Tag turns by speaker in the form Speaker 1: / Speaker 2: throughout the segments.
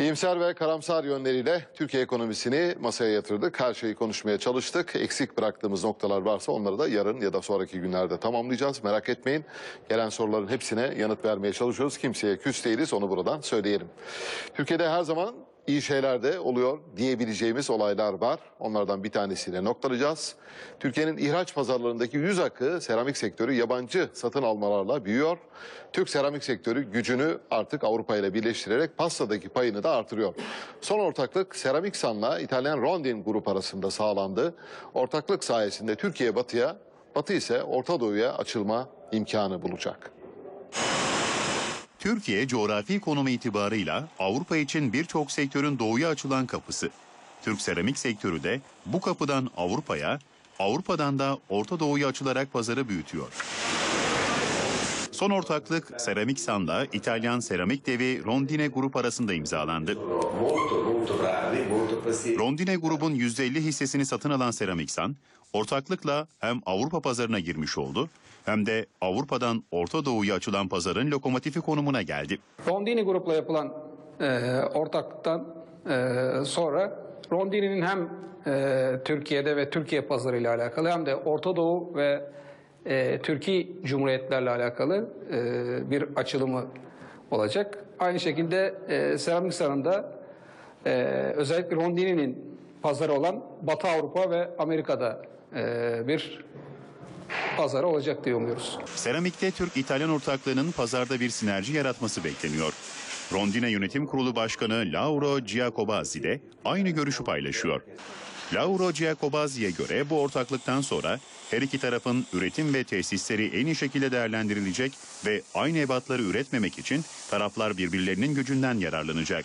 Speaker 1: İyimser ve karamsar yönleriyle Türkiye ekonomisini masaya yatırdık. Her şeyi konuşmaya çalıştık. Eksik bıraktığımız noktalar varsa onları da yarın ya da sonraki günlerde tamamlayacağız. Merak etmeyin. Gelen soruların hepsine yanıt vermeye çalışıyoruz. Kimseye küs değiliz onu buradan söyleyelim. Türkiye'de her zaman iyi şeyler de oluyor diyebileceğimiz olaylar var. Onlardan bir tanesiyle noktalayacağız. Türkiye'nin ihraç pazarlarındaki yüz akı seramik sektörü yabancı satın almalarla büyüyor. Türk seramik sektörü gücünü artık Avrupa ile birleştirerek pastadaki payını da artırıyor. Son ortaklık Seramik San'la İtalyan Rondin grup arasında sağlandı. Ortaklık sayesinde Türkiye batıya, batı ise Orta Doğu'ya açılma imkanı bulacak.
Speaker 2: Türkiye coğrafi konumu itibarıyla Avrupa için birçok sektörün doğuya açılan kapısı. Türk seramik sektörü de bu kapıdan Avrupa'ya, Avrupa'dan da Orta Doğu'ya açılarak pazarı büyütüyor. Son ortaklık Seramik San'la İtalyan seramik devi Rondine Grup arasında imzalandı. Rondine grubun %50 hissesini satın alan Seramiksan, ortaklıkla hem Avrupa pazarına girmiş oldu hem de Avrupa'dan Orta Doğu'ya açılan pazarın lokomotifi konumuna geldi.
Speaker 3: Rondini grupla yapılan e, ortaklıktan e, sonra Rondini'nin hem e, Türkiye'de ve Türkiye pazarı ile alakalı hem de Orta Doğu ve e, Türkiye Cumhuriyetlerle alakalı e, bir açılımı olacak. Aynı şekilde e, Seramik Sarı'nda e, özellikle Rondini'nin pazarı olan Batı Avrupa ve Amerika'da e, bir pazarı olacak diye umuyoruz.
Speaker 2: Seramikte Türk-İtalyan ortaklığının pazarda bir sinerji yaratması bekleniyor. Rondine Yönetim Kurulu Başkanı Lauro Giacobazzi de aynı görüşü paylaşıyor. Lauro Giacobazzi'ye göre bu ortaklıktan sonra her iki tarafın üretim ve tesisleri en iyi şekilde değerlendirilecek ve aynı ebatları üretmemek için taraflar birbirlerinin gücünden yararlanacak.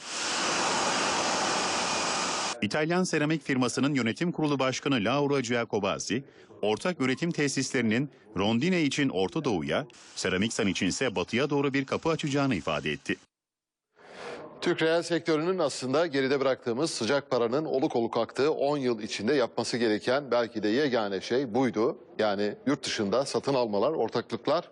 Speaker 2: İtalyan seramik firmasının yönetim kurulu başkanı Lauro Giacobazzi, ortak üretim tesislerinin Rondine için Orta Doğu'ya, Seramiksan içinse Batı'ya doğru bir kapı açacağını ifade etti.
Speaker 1: Türk reel sektörünün aslında geride bıraktığımız sıcak paranın oluk oluk aktığı 10 yıl içinde yapması gereken belki de yegane şey buydu. Yani yurt dışında satın almalar, ortaklıklar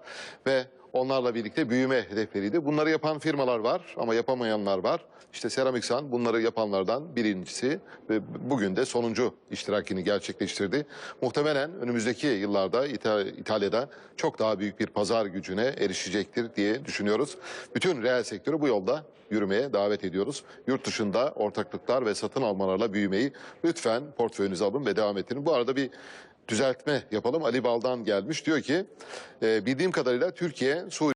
Speaker 1: ve onlarla birlikte büyüme hedefleriydi. Bunları yapan firmalar var ama yapamayanlar var. İşte Seramiksan bunları yapanlardan birincisi ve bugün de sonuncu iştirakini gerçekleştirdi. Muhtemelen önümüzdeki yıllarda İta- İtalya'da çok daha büyük bir pazar gücüne erişecektir diye düşünüyoruz. Bütün reel sektörü bu yolda yürümeye davet ediyoruz. Yurt dışında ortaklıklar ve satın almalarla büyümeyi lütfen portföyünüze alın ve devam ettirin. Bu arada bir düzeltme yapalım. Ali Bal'dan gelmiş diyor ki e, bildiğim kadarıyla Türkiye Suriye